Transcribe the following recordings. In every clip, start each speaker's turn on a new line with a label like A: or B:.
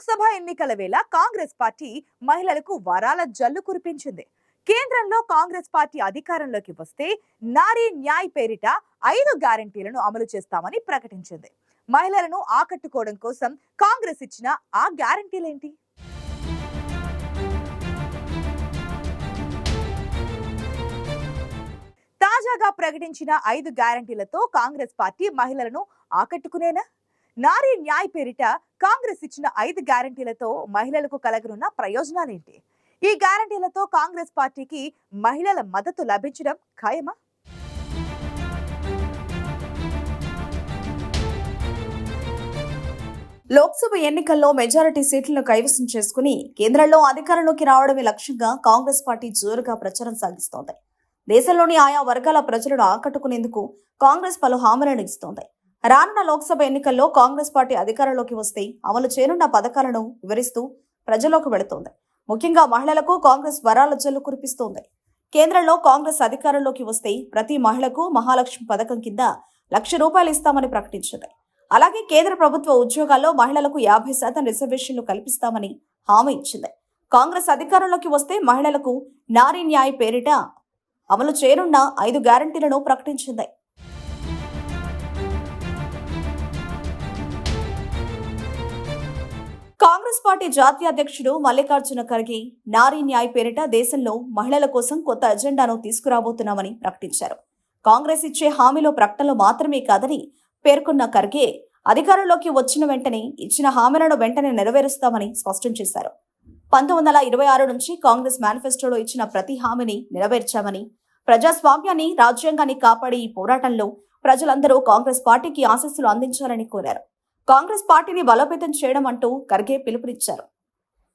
A: లోక్సభ ఎన్నికల వేళ కాంగ్రెస్ పార్టీ మహిళలకు వరాల జల్లు కురిపించింది. కేంద్రంలో కాంగ్రెస్ పార్టీ అధికారంలోకి వస్తే నారీ న్యాయ్ పేరిట ఐదు గ్యారంటీలను అమలు చేస్తామని ప్రకటించింది. మహిళలను ఆకట్టుకోవడం కోసం కాంగ్రెస్ ఇచ్చిన ఆ గ్యారంటీలేంటి? తాజాగా ప్రకటించిన ఐదు గ్యారంటీలతో కాంగ్రెస్ పార్టీ మహిళలను ఆకట్టుకునేనా? నారీ న్యాయ్ పేరిట కాంగ్రెస్ ఇచ్చిన ఐదు గ్యారంటీలతో మహిళలకు కలగనున్న ప్రయోజనాలేంటి? ఈ గ్యారంటీలతో కాంగ్రెస్ పార్టీకి మహిళల మద్దతు లభించడం ఖాయమా?
B: లోక్సభ ఎన్నికల్లో మెజారిటీ సీట్లను కైవసం చేసుకుని కేంద్రంలో అధికారంలోకి రావడమే లక్ష్యంగా కాంగ్రెస్ పార్టీ జోరుగా ప్రచారం సాగిస్తోంది. దేశంలోని ఆయా వర్గాల ప్రజలను ఆకట్టుకునేందుకు కాంగ్రెస్ పలు హామీలను ఇస్తోంది. రానున్న లోక్సభ ఎన్నికల్లో కాంగ్రెస్ పార్టీ అధికారంలోకి వస్తే అమలు చేయనున్న పథకాలను వివరిస్తూ ప్రజల్లోకి వెళుతోంది. ముఖ్యంగా మహిళలకు కాంగ్రెస్ వరాల జల్లు కురిపిస్తోంది. కేంద్రంలో కాంగ్రెస్ అధికారంలోకి వస్తే ప్రతి మహిళకు మహాలక్ష్మి పథకం కింద లక్ష రూపాయలు ఇస్తామని ప్రకటించింది. అలాగే కేంద్ర ప్రభుత్వ ఉద్యోగాల్లో మహిళలకు యాభై శాతం రిజర్వేషన్లు కల్పిస్తామని హామీ ఇచ్చింది. కాంగ్రెస్ అధికారంలోకి వస్తే మహిళలకు నారీ న్యాయ్ పేరిట అమలు చేయనున్న ఐదు గ్యారంటీలను ప్రకటించింది. కాంగ్రెస్ పార్టీ జాతీయ అధ్యక్షుడు మల్లికార్జున ఖర్గే నారీ న్యాయ్ పేరిట దేశంలో మహిళల కోసం కొత్త అజెండాను తీసుకురాబోతున్నామని ప్రకటించారు. కాంగ్రెస్ ఇచ్చే హామీలో ప్రకటనలు మాత్రమే కాదని పేర్కొన్న ఖర్గే అధికారంలోకి వచ్చిన వెంటనే ఇచ్చిన హామీలను వెంటనే నెరవేరుస్తామని స్పష్టం చేశారు. పంతొమ్మిది వందల ఇరవై ఆరు నుంచి కాంగ్రెస్ మేనిఫెస్టోలో ఇచ్చిన ప్రతి హామీని నెరవేర్చామని ప్రజాస్వామ్యాన్ని రాజ్యాంగాన్ని కాపాడే ఈ పోరాటంలో ప్రజలందరూ కాంగ్రెస్ పార్టీకి ఆశస్సులు అందించాలని కోరారు. కాంగ్రెస్ పార్టీని బలోపేతం చేయడం అంటూ ఖర్గే పిలుపునిచ్చారు.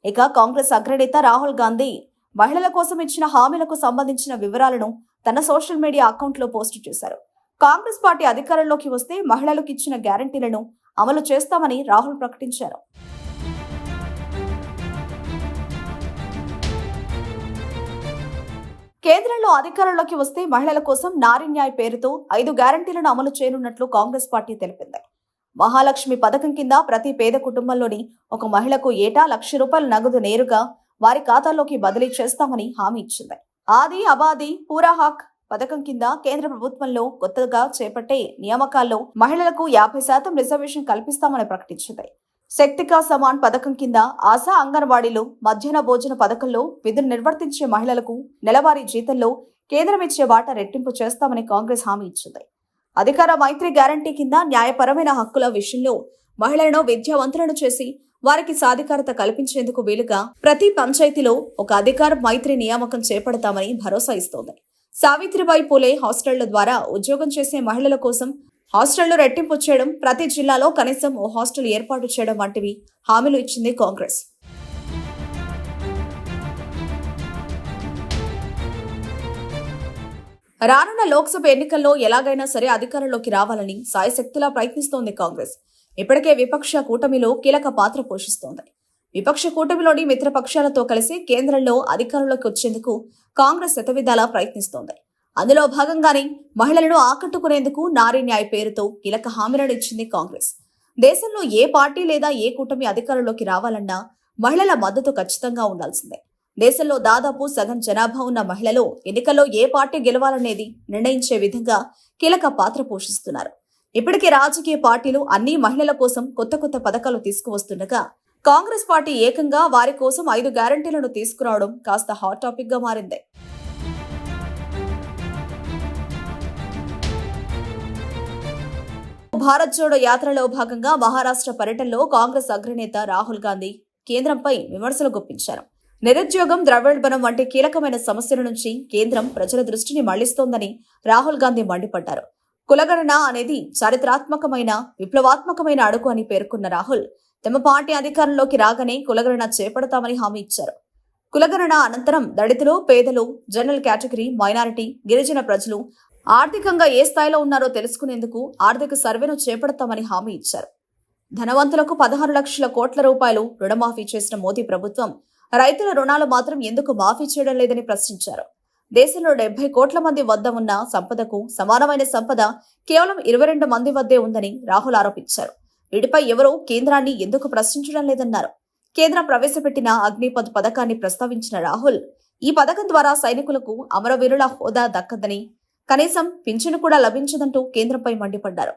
B: ఇక కాంగ్రెస్ అగ్రనేత రాహుల్ గాంధీ మహిళల కోసం ఇచ్చిన హామీలకు సంబంధించిన వివరాలను తన సోషల్ మీడియా అకౌంట్లో పోస్టు చేశారు. కాంగ్రెస్ పార్టీ అధికారంలోకి వస్తే మహిళలకు ఇచ్చిన గ్యారంటీలను అమలు చేస్తామని రాహుల్ ప్రకటించారు. కేంద్రంలో అధికారంలోకి వస్తే మహిళల కోసం నారీ న్యాయ్ పేరుతో ఐదు గ్యారంటీలను అమలు చేయనున్నట్లు కాంగ్రెస్ పార్టీ తెలిపింది. మహాలక్ష్మి పథకం కింద ప్రతి పేద కుటుంబంలోని ఒక మహిళకు ఏటా లక్ష రూపాయలు నగదు నేరుగా వారి ఖాతాలోకి బదిలీ చేస్తామని హామీ ఇచ్చింది. ఆది అబాది పూరాహాక్ పథకం కింద కేంద్ర ప్రభుత్వంలో కొత్తగా చేపట్టే నియామకాల్లో మహిళలకు యాభై శాతం రిజర్వేషన్ కల్పిస్తామని ప్రకటించింది. శక్తికా సమాన్ పథకం కింద ఆశా అంగన్వాడీలు మధ్యాహ్న భోజన పథకంలో విధులు నిర్వర్తించే మహిళలకు నెలవారీ జీతంలో కేంద్రం ఇచ్చే వాటా రెట్టింపు చేస్తామని కాంగ్రెస్ హామీ ఇచ్చింది. అధికార మైత్రి గ్యారంటీ కింద న్యాయపరమైన హక్కుల విషయంలో మహిళలను విద్యావంతులను చేసి వారికి సాధికారత కల్పించేందుకు వీలుగా ప్రతి పంచాయతీలో ఒక అధికార మైత్రి నియామకం చేపడతామని భరోసా ఇస్తోంది. సావిత్రిబాయి పూలే హాస్టళ్ళ ద్వారా ఉద్యోగం చేసే మహిళల కోసం హాస్టళ్ళు రెట్టింపు చేయడం ప్రతి జిల్లాలో కనీసం ఓ హాస్టల్ ఏర్పాటు చేయడం వంటివి హామీలు ఇచ్చింది కాంగ్రెస్. రానున్న లోక్సభ ఎన్నికల్లో ఎలాగైనా సరే అధికారంలోకి రావాలని సాయశక్తిలా ప్రయత్నిస్తోంది కాంగ్రెస్. ఇప్పటికే విపక్ష కూటమిలో కీలక పాత్ర పోషిస్తోంది. విపక్ష కూటమిలోని మిత్రపక్షాలతో కలిసి కేంద్రంలో అధికారంలోకి వచ్చేందుకు కాంగ్రెస్ శతవిధాలా ప్రయత్నిస్తోంది. అందులో భాగంగానే మహిళలను ఆకట్టుకునేందుకు నారీ న్యాయ్ పేరుతో కీలక హామీలను ఇచ్చింది కాంగ్రెస్. దేశంలో ఏ పార్టీ లేదా ఏ కూటమి అధికారంలోకి రావాలన్నా మహిళల మద్దతు ఖచ్చితంగా ఉండాల్సిందే. దేశంలో దాదాపు సగం జనాభా ఉన్న మహిళలు ఎన్నికల్లో ఏ పార్టీ గెలవాలనేది నిర్ణయించే విధంగా కీలక పాత్ర పోషిస్తున్నారు. ఇప్పటికే రాజకీయ పార్టీలు అన్ని మహిళల కోసం కొత్త కొత్త పథకాలు తీసుకువస్తుండగా కాంగ్రెస్ పార్టీ ఏకంగా వారి కోసం ఐదు గ్యారంటీలను తీసుకురావడం కాస్త హాట్ టాపిక్గా మారింది. భారత్ జోడో యాత్రలో భాగంగా మహారాష్ట్ర పర్యటనలో కాంగ్రెస్ అగ్రనేత రాహుల్ గాంధీ కేంద్రంపై విమర్శలు గుప్పించారు. నిరుద్యోగం ద్రవ్యోల్బణం వంటి కీలకమైన సమస్యల నుంచి కేంద్రం ప్రజల దృష్టిని మళ్ళిస్తోందని రాహుల్ గాంధీ మండిపడ్డారు. కులగణన అనేది చారిత్రాత్మకమైన విప్లవాత్మకమైన అడుగు అని పేర్కొన్న రాహుల్ తమ పార్టీ అధికారంలోకి రాగానే కులగణన చేపడతామని హామీ ఇచ్చారు. కులగణన అనంతరం దళితులు పేదలు జనరల్ కేటగిరీ మైనారిటీ గిరిజన ప్రజలు ఆర్థికంగా ఏ స్థాయిలో ఉన్నారో తెలుసుకునేందుకు ఆర్థిక సర్వేను చేపడతామని హామీ ఇచ్చారు. ధనవంతులకు పదహారు లక్షల కోట్ల రూపాయలు రుణమాఫీ చేసిన మోదీ ప్రభుత్వం రైతుల రుణాలు మాత్రం ఎందుకు మాఫీ చేయడం లేదని ప్రశ్నించారు. దేశంలో డెబ్బై కోట్ల మంది వద్ద ఉన్న సంపదకు సమానమైన సంపద కేవలం ఇరవై రెండు మంది వద్దే ఉందని రాహుల్ ఆరోపించారు. వీటిపై ఎవరూ కేంద్రాన్ని ఎందుకు ప్రశ్నించడం లేదన్నారు. కేంద్రం ప్రవేశపెట్టిన అగ్నిపథ్ పథకాన్ని ప్రస్తావించిన రాహుల్ ఈ పథకం ద్వారా సైనికులకు అమరవీరుల హోదా దక్కదని కనీసం పింఛను కూడా లభించదంటూ కేంద్రంపై మండిపడ్డారు.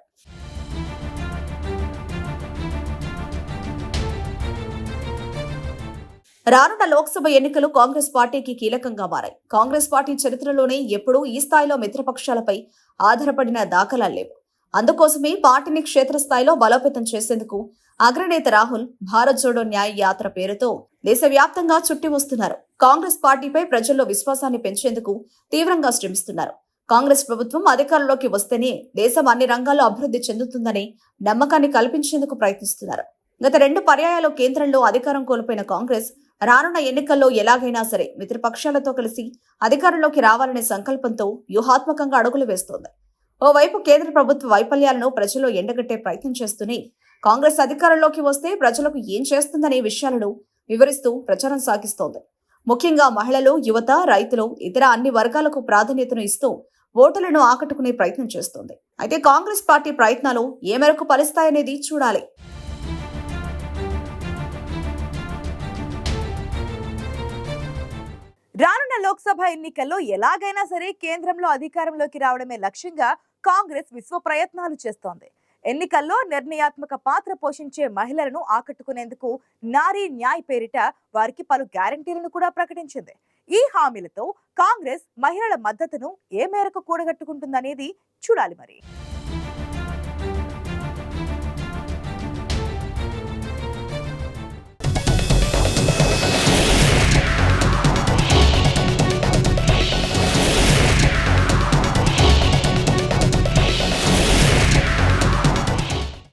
B: రానున్న లోక్సభ ఎన్నికలు కాంగ్రెస్ పార్టీకి కీలకంగా మారాయి. కాంగ్రెస్ పార్టీ చరిత్రలోనే ఎప్పుడూ ఈ స్థాయిలో మిత్రపక్షాలపై ఆధారపడిన దాఖలాలు లేవు. అందుకోసమే పార్టీని క్షేత్రస్థాయిలో బలోపేతం చేసేందుకు అగ్రనేత రాహుల్ భారత్ జోడో న్యాయ యాత్ర పేరుతో దేశవ్యాప్తంగా చుట్టి వస్తున్నారు. కాంగ్రెస్ పార్టీపై ప్రజల్లో విశ్వాసాన్ని పెంచేందుకు తీవ్రంగా శ్రమిస్తున్నారు. కాంగ్రెస్ ప్రభుత్వం అధికారంలోకి వస్తేనే దేశం అన్ని రంగాల్లో అభివృద్ధి చెందుతుందనే నమ్మకాన్ని కల్పించేందుకు ప్రయత్నిస్తున్నారు. గత రెండు పర్యాయాలు కేంద్రంలో అధికారం కోల్పోయిన కాంగ్రెస్ రానున్న ఎన్నికల్లో ఎలాగైనా సరే మిత్రపక్షాలతో కలిసి అధికారంలోకి రావాలనే సంకల్పంతో వ్యూహాత్మకంగా అడుగులు వేస్తోంది. ఓవైపు కేంద్ర ప్రభుత్వ వైఫల్యాలను ప్రజల్లో ఎండగట్టే ప్రయత్నం చేస్తూనే కాంగ్రెస్ అధికారంలోకి వస్తే ప్రజలకు ఏం చేస్తుందనే విషయాలను వివరిస్తూ ప్రచారం సాగిస్తోంది. ముఖ్యంగా మహిళలు యువత రైతులు ఇతర అన్ని వర్గాలకు ప్రాధాన్యతను ఇస్తూ ఓటర్లను ఆకట్టుకునే ప్రయత్నం చేస్తోంది. అయితే కాంగ్రెస్ పార్టీ ప్రయత్నాలు ఏ మేరకు ఫలిస్తాయనేది చూడాలి.
A: లోక్సభ ఎన్నికల్లో ఎలాగైనా సరే కేంద్రంలో అధికారంలోకి రావడమే లక్ష్యంగా కాంగ్రెస్ విశ్వ ప్రయత్నాలు చేస్తోంది. ఎన్నికల్లో నిర్ణయాత్మక పాత్ర పోషించే మహిళలను ఆకట్టుకునేందుకు నారీ న్యాయ్ పేరిట వారికి పలు గ్యారంటీలను కూడా ప్రకటించింది. ఈ హామీలతో కాంగ్రెస్ మహిళల మద్దతును ఏ మేరకు కూడగట్టుకుంటుందనేది చూడాలి మరి.